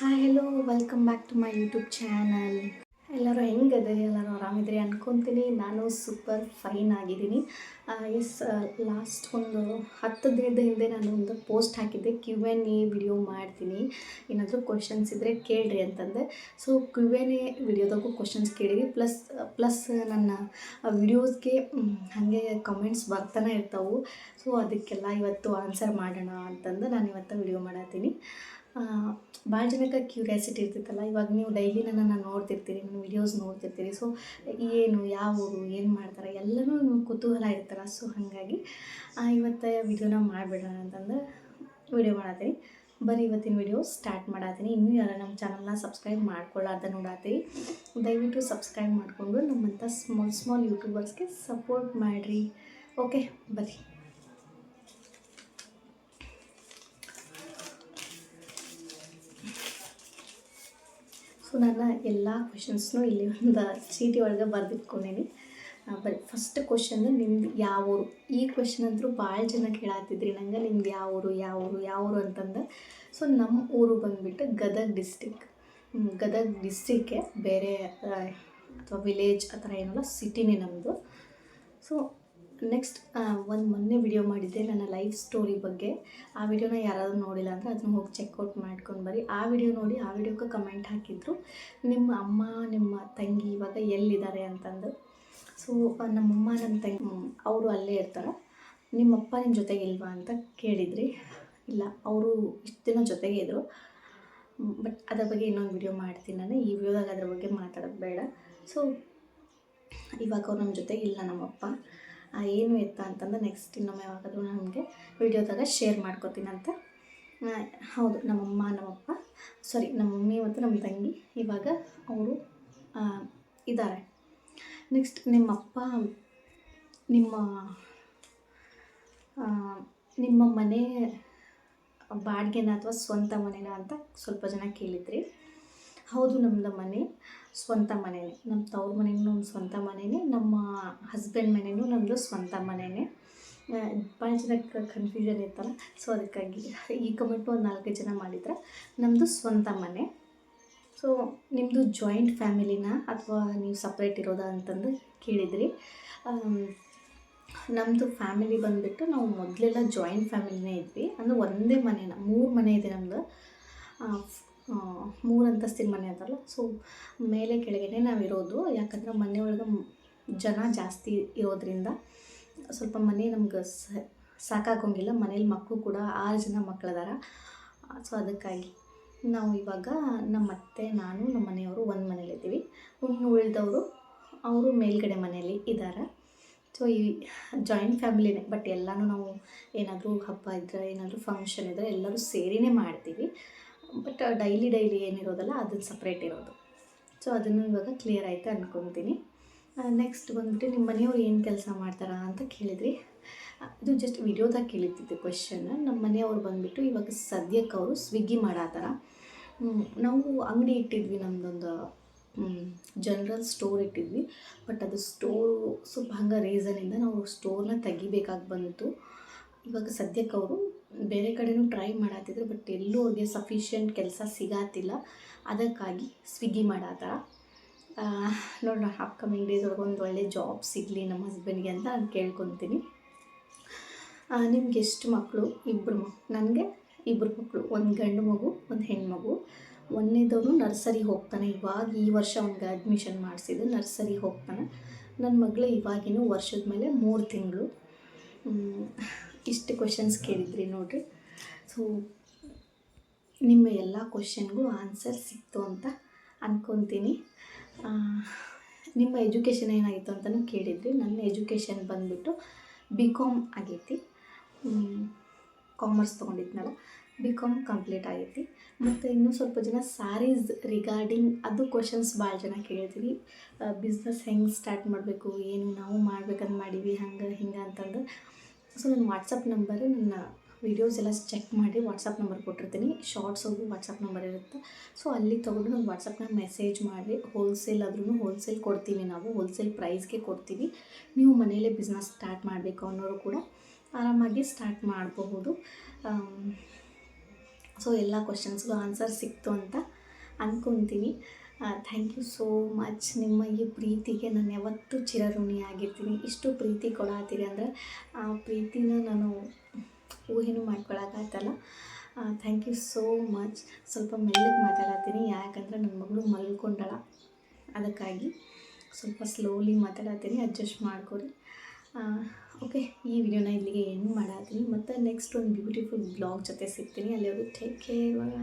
Hi hello welcome back to my YouTube channel ಎಲ್ಲರೂ ಹೆಂಗದೆ? ಎಲ್ಲರೂ ಆರಾಮಿದ್ರಿ ಅಂದ್ಕೊತೀನಿ ನಾನು ಸೂಪರ್ ಫೈನ್ ಆಗಿದ್ದೀನಿ. ಎಸ್ ಲಾಸ್ಟ್ ಒಂದು ಹತ್ತು ದಿನದ ಹಿಂದೆ ನಾನು ಒಂದು ಪೋಸ್ಟ್ ಹಾಕಿದ್ದೆ. ಕ್ಯೂ ಎನ್ ಎ ವಿಡಿಯೋ ಮಾಡ್ತೀನಿ. ಏನಾದರೂ ಕ್ವಶನ್ಸ್ ಇದ್ದರೆ ಕೇಳ್ರಿ ಅಂತಂದೆ. ಸೊ ಕ್ಯೂ ಎನ್ ಎ ವಿಡಿಯೋದಾಗೂ ಕ್ವಶನ್ಸ್ ಕೇಳಿರಿ. ಪ್ಲಸ್ ಪ್ಲಸ್ ನನ್ನ ವಿಡಿಯೋಸ್ಗೆ ಹಾಗೆ ಕಮೆಂಟ್ಸ್ ಬರ್ತಾನೆ ಇರ್ತಾವೆ. ಸೊ ಅದಕ್ಕೆಲ್ಲ ಇವತ್ತು ಆನ್ಸರ್ ಮಾಡೋಣ ಅಂತಂದು ನಾನು ಇವತ್ತು ವಿಡಿಯೋ ಮಾಡತ್ತೀನಿ. ಭಾಳ ಜನಕ್ಕೆ ಕ್ಯೂರಿಯಾಸಿಟಿ ಇರ್ತೈತಲ್ಲ ಇವಾಗ ನೀವು ಡೈಲಿ ನನ್ನನ್ನು ನೋಡ್ತಿರ್ತೀರಿ ನನ್ನ ವಿಡಿಯೋಸ್ ನೋಡ್ತಿರ್ತೀರಿ. ಸೊ ಏನು, ಯಾವ ಊರು, ಏನು ಮಾಡ್ತಾರೆ, ಎಲ್ಲನೂ ಕುತೂಹಲ ಇರ್ತಾರೆ ಸೊ ಹಾಗಾಗಿ ಇವತ್ತು ವಿಡಿಯೋನ ಮಾಡಿಬಿಡೋಣ ಅಂತಂದ್ರೆ ವಿಡಿಯೋ ಮಾಡತ್ತೀನಿ. ಬರೀ ಇವತ್ತಿನ ವಿಡಿಯೋ ಸ್ಟಾರ್ಟ್ ಮಾಡತ್ತೀನಿ. ಇನ್ನೂ ಯಾರು ನಮ್ಮ ಚಾನಲ್ನ ಸಬ್ಸ್ಕ್ರೈಬ್ ಮಾಡ್ಕೊಳ್ಳಾರ್ದ ನೋಡತ್ತೀವಿ ದಯವಿಟ್ಟು ಸಬ್ಸ್ಕ್ರೈಬ್ ಮಾಡಿಕೊಂಡು ನಮ್ಮಂಥ ಸ್ಮಾಲ್ ಸ್ಮಾಲ್ ಯೂಟ್ಯೂಬರ್ಸ್ಗೆ ಸಪೋರ್ಟ್ ಮಾಡಿರಿ. ಓಕೆ ಬರೀ ಸೊ ನನ್ನ ಎಲ್ಲ ಕ್ವೆಶನ್ಸ್ನು ಇಲ್ಲಿ ಒಂದು ಚೀಟಿ ಒಳಗೆ ಬರೆದಿಟ್ಕೊಂಡೇನಿ. ಬರಿ ಫಸ್ಟ್ ಕ್ವಶನ್ ನಿಮ್ದು ಯಾವ ಊರು? ಈ ಕ್ವೆಶನ್ ಅಂತೂ ಭಾಳ ಜನ ಕೇಳಾತಿದ್ರಿ. ನಂಗೆ ನಿಮ್ದು ಯಾವ ಊರು ಯಾವ ಊರು ಯಾವ ಊರು ಅಂತಂದು. ಸೊ ನಮ್ಮ ಊರು ಬಂದುಬಿಟ್ಟು ಗದಗ ಡಿಸ್ಟಿಕ್ ಗದಗ ಡಿಸ್ಟಿಕ್ಕೆ ಬೇರೆ ಅಥವಾ ವಿಲೇಜ್ ಆ ಥರ ಏನಲ್ಲ ಸಿಟಿನೇ ನಮ್ಮದು ಸೊ ನೆಕ್ಸ್ಟ್ ಒಂದು ಮೊನ್ನೆ ವಿಡಿಯೋ ಮಾಡಿದ್ದೆ, ನನ್ನ ಲೈಫ್ ಸ್ಟೋರಿ ಬಗ್ಗೆ. ಆ ವಿಡಿಯೋನ ಯಾರಾದರೂ ನೋಡಿಲ್ಲ ಅಂದರೆ ಅದನ್ನ ಹೋಗಿ ಚೆಕ್ಔಟ್ ಮಾಡ್ಕೊಂಡು ಬರಿ ಆ ವಿಡಿಯೋ ನೋಡಿ, ಆ ವಿಡಿಯೋಕ್ಕೆ ಕಮೆಂಟ್ ಹಾಕಿದ್ರು, ನಿಮ್ಮ ಅಮ್ಮ, ನಿಮ್ಮ ತಂಗಿ ಇವಾಗ ಎಲ್ಲಿದ್ದಾರೆ? ಅಂತಂದು. ಸೊ ನಮ್ಮಮ್ಮ ನನ್ನ ತಂಗಿ ಅವರು ಅಲ್ಲೇ ಇರ್ತಾರೆ. ನಿಮ್ಮಪ್ಪ ನಿಮ್ಮ ಜೊತೆಗೆ ಇಲ್ವಾ? ಅಂತ ಕೇಳಿದ್ರಿ. ಇಲ್ಲ, ಅವರು ಇಷ್ಟು ದಿನ ಜೊತೆಗೆ ಇದ್ದರು ಬಟ್ ಅದ್ರ ಬಗ್ಗೆ ಇನ್ನೊಂದು ವಿಡಿಯೋ ಮಾಡ್ತೀನಿ ನಾನು. ಈ ವಿಡಿಯೋದಾಗ ಅದ್ರ ಬಗ್ಗೆ ಮಾತಾಡೋದು ಬೇಡ. ಸೊ ಇವಾಗ ಅವ್ರು ನಮ್ಮ ಜೊತೆ ಇಲ್ಲ ನಮ್ಮಪ್ಪ. ಏನು ಎತ್ತ ಅಂತಂದ್ರೆ ನೆಕ್ಸ್ಟ್ ಇನ್ನೊಮ್ಮೆ ಯಾವಾಗಾದರೂ ನಮಗೆ ವಿಡಿಯೋದಾಗ ಶೇರ್ ಮಾಡ್ಕೋತೀನಂತ ಹೌದು, ನಮ್ಮಮ್ಮ, ನಮ್ಮಪ್ಪ ಸಾರಿ ನಮ್ಮ ಮಮ್ಮಿ ಮತ್ತು ನಮ್ಮ ತಂಗಿ ಇವಾಗ ಅವರು ಇದ್ದಾರೆ. ನೆಕ್ಸ್ಟ್ ನಿಮ್ಮಪ್ಪ, ನಿಮ್ಮ ನಿಮ್ಮ ಮನೆ ಬಾಡಿಗೆನ ಅಥವಾ ಸ್ವಂತ ಮನೆನ ಅಂತ ಸ್ವಲ್ಪ ಜನ ಕೇಳಿದ್ರಿ. ಹೌದು ನಮ್ಮದು ಮನೆ, ಸ್ವಂತ ಮನೆಯೇ ನಮ್ಮ ತವ್ರ ಮನೆಯೂ ನಮ್ಮ ಸ್ವಂತ ಮನೆಯೇ ನಮ್ಮ ಹಸ್ಬೆಂಡ್ ಮನೆಯೂ ನಮ್ಮದು ಸ್ವಂತ ಮನೆಯೇ ಭಾಳ ಜನಕ್ಕೆ ಕನ್ಫ್ಯೂಷನ್ ಇತ್ತಲ್ಲ? ಸೊ ಅದಕ್ಕಾಗಿ ಈ ಕಮೆಂಟು ಒಂದು ನಾಲ್ಕೈದು ಜನ ಮಾಡಿದ್ರೆ ನಮ್ಮದು ಸ್ವಂತ ಮನೆ. ಸೊ ನಿಮ್ಮದು ಜಾಯಿಂಟ್ ಫ್ಯಾಮಿಲಿನ ಅಥವಾ ನೀವು ಸಪ್ರೇಟ್ ಇರೋದಾ ಅಂತಂದು ಕೇಳಿದ್ರಿ. ನಮ್ಮದು ಫ್ಯಾಮಿಲಿ ಬಂದುಬಿಟ್ಟು ನಾವು ಮೊದಲೆಲ್ಲ ಜಾಯಿಂಟ್ ಫ್ಯಾಮಿಲಿನೇ ಇದ್ವಿ. ಅಂದರೆ ಒಂದೇ ಮನೆನ, ಮೂರು ಮನೆ ಇದೆ ನಮ್ಮದು ಮೂರು ಅಂತಸ್ತಿನ ಮನೆ ಅದಲ್ಲ. ಸೊ ಮೇಲೆ ಕೆಳಗಡೆ ನಾವು ಇರೋದು ಯಾಕಂದ್ರೆ ಮನೆ ಒಳಗೆ ಜನ ಜಾಸ್ತಿ ಇರೋದ್ರಿಂದ ಸ್ವಲ್ಪ ಮನೆ ನಮ್ಗೆ ಸಾಕಾಗೋಂಗಿಲ್ಲ. ಮನೇಲಿ ಮಕ್ಕಳು ಕೂಡ ಆರು ಜನ ಮಕ್ಕಳದಾರ ಸೊ ಅದಕ್ಕಾಗಿ ನಾವು ಇವಾಗ ನಮ್ಮ ಅತ್ತೆ ನಾನು, ನಮ್ಮ ಮನೆಯವರು ಒಂದು ಮನೇಲಿದ್ದೀವಿ ಇನ್ನು ಉಳಿದವರು, ಅವರು ಮೇಲ್ಗಡೆ ಮನೆಯಲ್ಲಿ ಇದ್ದಾರೆ ಸೊ ಈ ಜಾಯಿಂಟ್ ಫ್ಯಾಮಿಲಿನೇ ಬಟ್ ಎಲ್ಲನೂ ನಾವು ಏನಾದರೂ ಹಬ್ಬ ಇದ್ದರೆ ಏನಾದರೂ ಫಂಕ್ಷನ್ ಇದ್ದರೆ ಎಲ್ಲರೂ ಸೇರಿನೇ ಮಾಡ್ತೀವಿ. ಬಟ್ ಡೈಲಿ ಡೈಲಿ ಏನಿರೋದಲ್ಲ ಅದನ್ನು ಸಪ್ರೇಟ್ ಇರೋದು. ಸೊ ಅದನ್ನು ಇವಾಗ ಕ್ಲಿಯರ್ ಆಯಿತು ಅಂದ್ಕೊತೀನಿ ನೆಕ್ಸ್ಟ್ ಬಂದುಬಿಟ್ಟು ನಿಮ್ಮ ಮನೆಯವ್ರು ಏನು ಕೆಲಸ ಮಾಡ್ತಾರ ಅಂತ ಕೇಳಿದ್ರಿ ಇದು ಜಸ್ಟ್ ವಿಡಿಯೋದಾಗ ಕೇಳಿದ್ದಿದ್ದು ಕ್ವೆಶನ್ ನಮ್ಮ ಮನೆಯವ್ರು ಬಂದುಬಿಟ್ಟು ಇವಾಗ ಸದ್ಯಕ್ಕೆ ಅವರು ಸ್ವಿಗ್ಗಿ ಮಾಡತ್ತಾರ ನಾವು ಅಂಗಡಿ ಇಟ್ಟಿದ್ವಿ ನಮ್ಮದೊಂದು ಜನರಲ್ ಸ್ಟೋರ್ ಇಟ್ಟಿದ್ವಿ. ಬಟ್ ಅದು ಸ್ಟೋರು ಸ್ವಲ್ಪ ಹಂಗೆ ರೀಸನಿಂದ ನಾವು ಸ್ಟೋರ್ನ ತೆಗಿಬೇಕಾಗಿ ಬಂತು. ಇವಾಗ ಸದ್ಯಕ್ಕೆ ಅವರು ಬೇರೆ ಕಡೆನೂ ಟ್ರೈ ಮಾಡತ್ತಿದ್ರು ಬಟ್ ಎಲ್ಲೂ ಅವ್ರಿಗೆ ಸಫಿಷಿಯೆಂಟ್ ಕೆಲಸ ಸಿಗತ್ತಿಲ್ಲ ಅದಕ್ಕಾಗಿ ಸ್ವಿಗ್ಗಿ ಮಾಡಾದ ನೋಡೋಣ ಅಪ್ಕಮಿಂಗ್ ಡೇಸ್ ಒಳಗೆ ಒಂದು ಒಳ್ಳೆ ಜಾಬ್ ಸಿಗಲಿ ನಮ್ಮ ಹಸ್ಬೆಂಡ್ಗೆ ಅಂತ ನಾನು ಕೇಳ್ಕೊತೀನಿ. ನಿಮ್ಗೆ ಎಷ್ಟು ಮಕ್ಕಳು ಇಬ್ಬರು ಮಕ್ ನನಗೆ ಇಬ್ಬರು ಮಕ್ಕಳು ಒಂದು ಗಂಡು ಮಗು, ಒಂದು ಹೆಣ್ಮಗು ಒಂದನೇದವನು ನರ್ಸರಿಗೆ ಹೋಗ್ತಾನೆ. ಇವಾಗ ಈ ವರ್ಷ ಅವ್ನಿಗೆ ಅಡ್ಮಿಷನ್ ಮಾಡಿಸಿದ್ದು ನರ್ಸರಿಗೆ ಹೋಗ್ತಾನೆ. ನನ್ನ ಮಗಳು ಇವಾಗಿನೂ ವರ್ಷದ ಮೇಲೆ ಮೂರು ತಿಂಗಳು. ಇಷ್ಟು ಕ್ವಶನ್ಸ್ ಕೇಳಿದ್ರಿ ನೋಡಿರಿ. ಸೊ ನಿಮ್ಮ ಎಲ್ಲ ಕ್ವಶನ್ಗೂ ಆನ್ಸರ್ ಸಿಕ್ತು ಅಂತ ಅಂದ್ಕೊತೀನಿ ನಿಮ್ಮ ಎಜುಕೇಷನ್ ಏನಾಗಿತ್ತು ಅಂತಲೂ ಕೇಳಿದ್ರಿ. ನನ್ನ ಎಜುಕೇಷನ್ ಬಂದುಬಿಟ್ಟು ಬಿ ಕಾಮ್ ಆಗೈತಿ. ಕಾಮರ್ಸ್ ತೊಗೊಂಡಿದ್ನಲ್ಲ ಬಿ ಕಾಮ್ ಕಂಪ್ಲೀಟ್ ಆಗೈತಿ. ಮತ್ತು ಇನ್ನೂ ಸ್ವಲ್ಪ ಜನ ಸ್ಯಾರೀಸ್ ರಿಗಾರ್ಡಿಂಗ್ ಅದು ಕ್ವಶನ್ಸ್ ಭಾಳ ಜನ ಕೇಳ್ತೀವಿ. ಬಿಸ್ನೆಸ್ ಹೆಂಗೆ ಸ್ಟಾರ್ಟ್ ಮಾಡಬೇಕು, ಏನು ನಾವು ಮಾಡ್ಬೇಕಂತ ಮಾಡೀವಿ, ಹಂಗೆ, ಹಿಂಗೆ ಅಂತಂದು. ಸೊ ನನ್ನ ವಾಟ್ಸಪ್ ನಂಬರ್ ನನ್ನ ವೀಡಿಯೋಸ್ ಎಲ್ಲ ಚೆಕ್ ಮಾಡಿ ವಾಟ್ಸಪ್ ನಂಬರ್ ಕೊಟ್ಟಿರ್ತೀನಿ. ಶಾರ್ಟ್ಸ್ ಹೋಗಿ ವಾಟ್ಸಪ್ ನಂಬರ್ ಇರುತ್ತೆ. ಸೊ ಅಲ್ಲಿ ತೊಗೊಂಡು ನಾನು ವಾಟ್ಸಪ್ನ ಮೆಸೇಜ್ ಮಾಡಿ ಹೋಲ್ಸೇಲ್ ಆದ್ರೂ ಹೋಲ್ಸೇಲ್ ಕೊಡ್ತೀವಿ ನಾವು. ಹೋಲ್ಸೇಲ್ ಪ್ರೈಸ್ಗೆ ಕೊಡ್ತೀವಿ ನೀವು ಮನೆಯಲ್ಲೇ ಬಿಸ್ನೆಸ್ ಸ್ಟಾರ್ಟ್ ಮಾಡಬೇಕು ಅನ್ನೋರು ಕೂಡ ಆರಾಮಾಗಿ ಸ್ಟಾರ್ಟ್ ಮಾಡಬಹುದು. ಸೊ ಎಲ್ಲ ಕ್ವಶನ್ಸ್ಗೂ ಆನ್ಸರ್ ಸಿಕ್ತು ಅಂತ ಅಂದ್ಕೊತೀನಿ ಥ್ಯಾಂಕ್ ಯು ಸೋ ಮಚ್ ನಿಮ್ಮ ಈ ಪ್ರೀತಿಗೆ ನಾನು ಯಾವತ್ತೂ ಚಿರಋಣಿ ಆಗಿರ್ತೀನಿ ಇಷ್ಟು ಪ್ರೀತಿ ಕೊಡತ್ತೀರಿ ಅಂದರೆ, ಆ, ಪ್ರೀತಿನ ನಾನು ಊಹೆನೂ ಮಾಡ್ಕೊಳಕ್ಕಾಗ್ತಲ್ಲ ಥ್ಯಾಂಕ್ ಯು ಸೋ ಮಚ್ ಸ್ವಲ್ಪ ಮೆಲ್ಲಗೆ ಮಾತಾಡತ್ತೀನಿ ಯಾಕಂದ್ರೆ ನನ್ನ ಮಗಳು ಮಲ್ಕೊಂಡಳ. ಅದಕ್ಕಾಗಿ ಸ್ವಲ್ಪ ಸ್ಲೋಲಿ ಮಾತಾಡತ್ತೀನಿ ಅಡ್ಜಸ್ಟ್ ಮಾಡ್ಕೊರಿ ಓಕೆ ಈ ವಿಡಿಯೋನ ಇಲ್ಲಿಗೆ ಎಂಡ್ ಮಾಡತ್ತೀನಿ ಮತ್ತು ನೆಕ್ಸ್ಟ್ ಒಂದು ಬ್ಯೂಟಿಫುಲ್ ಬ್ಲಾಗ್ ಜೊತೆ ಸಿಗ್ತೀನಿ. ಅಲ್ಲಿವರೆಗೂ ಟೇಕ್ ಕೇರ್ ಬಾಯ್